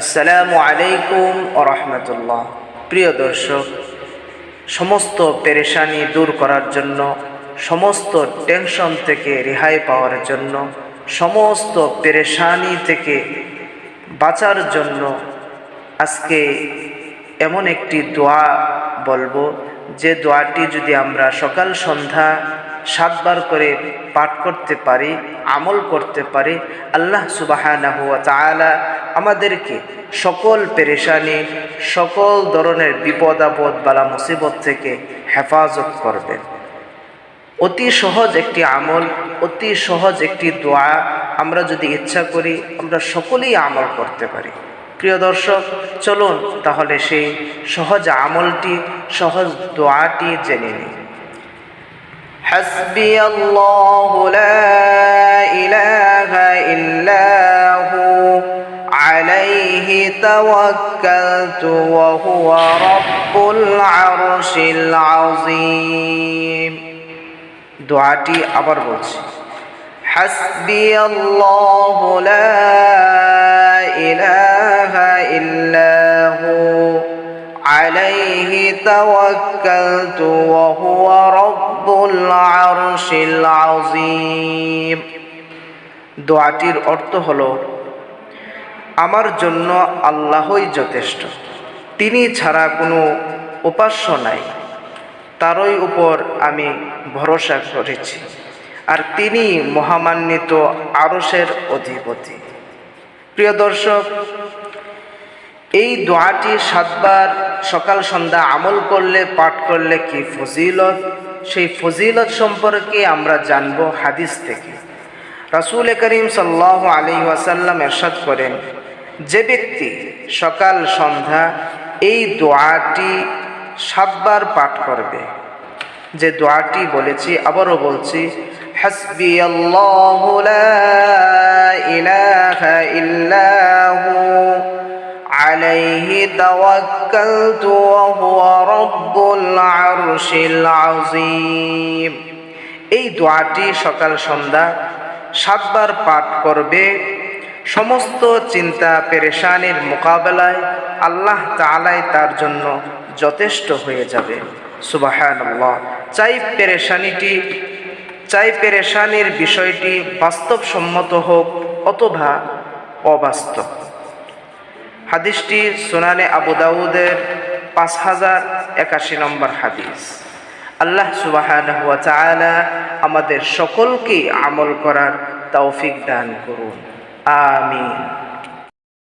আসসালামু আলাইকুম রহমতুল্লাহ। প্রিয় দর্শক, সমস্ত পেরেশানি দূর করার জন্য, সমস্ত টেনশন থেকে রেহাই পাওয়ার জন্য, সমস্ত পেরেশানি থেকে বাঁচার জন্য আজকে এমন একটি দোয়া বলব। যে দোয়াটি যদি আমরা সকাল সন্ধ্যা সাতবার করে পাঠ করতে পারি, আমল করতে পারি, আল্লাহ তাআলা আমাদেরকে সকল পেরেশানি, সকল ধরনের বিপদ আপদ বালা মুসিবত থেকে হেফাজত করবেন। অতি সহজ একটি আমল, অতি সহজ একটি দোয়া আমরা যদি ইচ্ছা করি, আমরা সকলেই আমল করতে পারি। প্রিয় দর্শক, চলুন তাহলে সেই সহজ আমলটি, সহজ দোয়াটি জেনে নিই। حسبي الله لا إله إلا هو عليه توكلت وهو رب العرش العظيم دعاتي أبر بلش حسبي الله لا তাওয়াক্কালতু ওয়া হুয়া রাব্বুল আরশিল আযীম দোয়াটির অর্থ হলো, আমার জন্য আল্লাহই যথেষ্ট। তিনি ছাড়া কোনো উপাস্য নাই। তারই উপর আমি ভরসা করেছি। আর তিনি মহামান্বিত আরসের অধিপতি। প্রিয় দর্শক এই দোয়াটি সাতবার সকাল, সন্ধ্যা আমল করলে, পাঠ করলে কি ফজিলত? সেই ফজিলত সম্পর্কে আমরা জানব হাদিস থেকে। রাসুল করিম সাল্লাহ আলী ওয়াসাল্লাম এরশাদ করেন, যে ব্যক্তি সকাল, সন্ধ্যা এই দোয়াটি সাতবার পাঠ করবে, যে দোয়াটি বলেছি, আবারও বলছি হাসবি আল্লাহ ইলাহা ইল্লাহু ওয়া হুয়া রাব্বুল আরশিল আযীম এই দোয়াটি সকাল সন্ধ্যা সাতবার পাঠ করবে। সমস্ত চিন্তা পেরেশানির মোকাবেলায় আল্লাহ তালাই তার জন্য যথেষ্ট হয়ে যাবে। সুবাহান চাই পেরেশানিটি, চাই পেরেশানির বিষয়টি বাস্তবসম্মত হোক অথবা অবাস্তব। হাদিসটি সোনানে আবু দাউদের পাঁচ হাজার একাশি নম্বর হাদিস। আল্লাহ সুবাহান আমাদের সকলকে আমল করার তৌফিক দান করুন। আমিন।